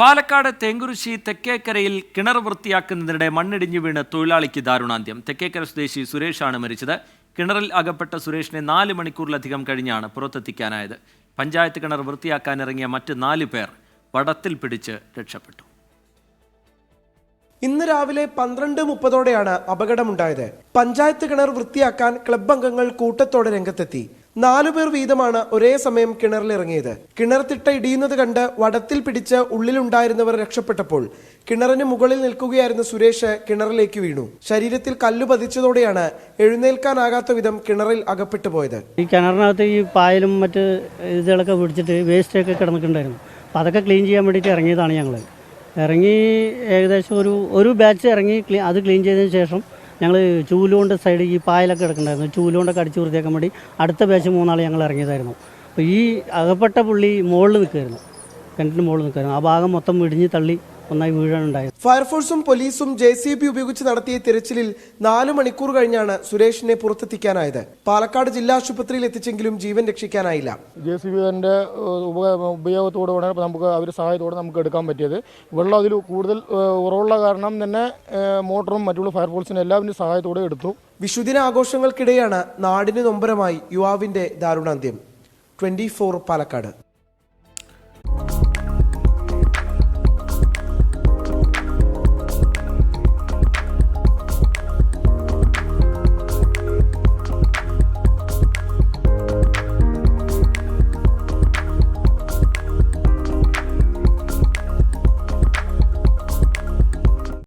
പാലക്കാട് തേങ്കുറിശി തെക്കേക്കരയിൽ കിണർ വൃത്തിയാക്കുന്നതിനിടെ മണ്ണിടിഞ്ഞു വീണ് തൊഴിലാളിക്ക് ദാരുണാന്ത്യം. തെക്കേക്കര സ്വദേശി സുരേഷാണ് മരിച്ചത്. കിണറിൽ അകപ്പെട്ട സുരേഷിനെ നാല് മണിക്കൂറിലധികം കഴിഞ്ഞാണ് പുറത്തെത്തിക്കാനായത്. പഞ്ചായത്ത് കിണർ വൃത്തിയാക്കാനിറങ്ങിയ മറ്റ് നാല് പേർ വടത്തിൽ പിടിച്ച് രക്ഷപ്പെട്ടു. ഇന്ന് രാവിലെ പന്ത്രണ്ട് മുപ്പതോടെയാണ് അപകടമുണ്ടായത്. പഞ്ചായത്ത് കിണർ വൃത്തിയാക്കാൻ ക്ലബ് അംഗങ്ങൾ കൂട്ടത്തോടെ രംഗത്തെത്തി. നാലുപേർ വീതമാണ് ഒരേ സമയം കിണറിലിറങ്ങിയത്. തിട്ട ഇടിയുന്നത് കണ്ട് വടത്തിൽ പിടിച്ച് ഉള്ളിലുണ്ടായിരുന്നവർ രക്ഷപ്പെട്ടപ്പോൾ കിണറിന് മുകളിൽ നിൽക്കുകയായിരുന്ന സുരേഷ് കിണറിലേക്ക് വീണു. ശരീരത്തിൽ കല്ലു പതിച്ചതോടെയാണ് എഴുന്നേൽക്കാനാകാത്ത വിധം കിണറിൽ അകപ്പെട്ടു പോയത്. ഈ കിണറിനകത്ത് ഈ പായലും മറ്റ് ഇതുകളൊക്കെ പിടിച്ചിട്ട് വേസ്റ്റൊക്കെ കിടന്നിട്ടുണ്ടായിരുന്നു. അപ്പൊ അതൊക്കെ ക്ലീൻ ചെയ്യാൻ വേണ്ടിയിട്ട് ഇറങ്ങിയതാണ് ഞങ്ങൾ ഇറങ്ങി ഏകദേശം ഒരു ഒരു ബാച്ച് ഇറങ്ങി അത് ക്ലീൻ ചെയ്തതിന് ശേഷം ഞങ്ങൾ ചൂലുകൊണ്ട് സൈഡ് ഈ പായലൊക്കെ കിടക്കണ്ടായിരുന്നു. ചൂലുകൊണ്ടൊക്കെ അടിച്ചു വൃത്തിയാക്കാൻ വേണ്ടി അടുത്ത പേശം മൂന്നാൾ ഞങ്ങൾ ഇറങ്ങിയതായിരുന്നു. അപ്പോൾ ഈ അകപ്പെട്ട പുള്ളി മുകളിൽ നിൽക്കുമായിരുന്നു കിണറ്റിന് മുകളിൽ നിൽക്കുമായിരുന്നു ആ ഭാഗം മൊത്തം ഇടിഞ്ഞ് തള്ളി ഒന്നായി വീഴാനുണ്ടായത്. ഫയർഫോഴ്സും പോലീസും ജെ സി ബി ഉപയോഗിച്ച് നടത്തിയ തിരച്ചിലിൽ നാല് മണിക്കൂർ കഴിഞ്ഞാണ് സുരേഷിനെ പുറത്തെത്തിക്കാനായത്. പാലക്കാട് ജില്ലാ ആശുപത്രിയിൽ എത്തിച്ചെങ്കിലും ജീവൻ രക്ഷിക്കാനായില്ല. ജെ സി ബിന്റെ ഉപയോഗത്തോടെ നമുക്ക് അവർ സഹായത്തോടെ നമുക്ക് എടുക്കാൻ പറ്റിയത്. വെള്ളം അതിൽ കൂടുതൽ ഉറവുള്ള കാരണം തന്നെ മോട്ടറും മറ്റുള്ള ഫയർഫോഴ്സിനും എല്ലാവരും സഹായത്തോടെ എടുത്തു. വിഷുദിന ആഘോഷങ്ങൾക്കിടെയാണ് നാടിന് നൊമ്പരമായി യുവാവിന്റെ ദാരുണാന്ത്യം. ട്വന്റി പാലക്കാട്.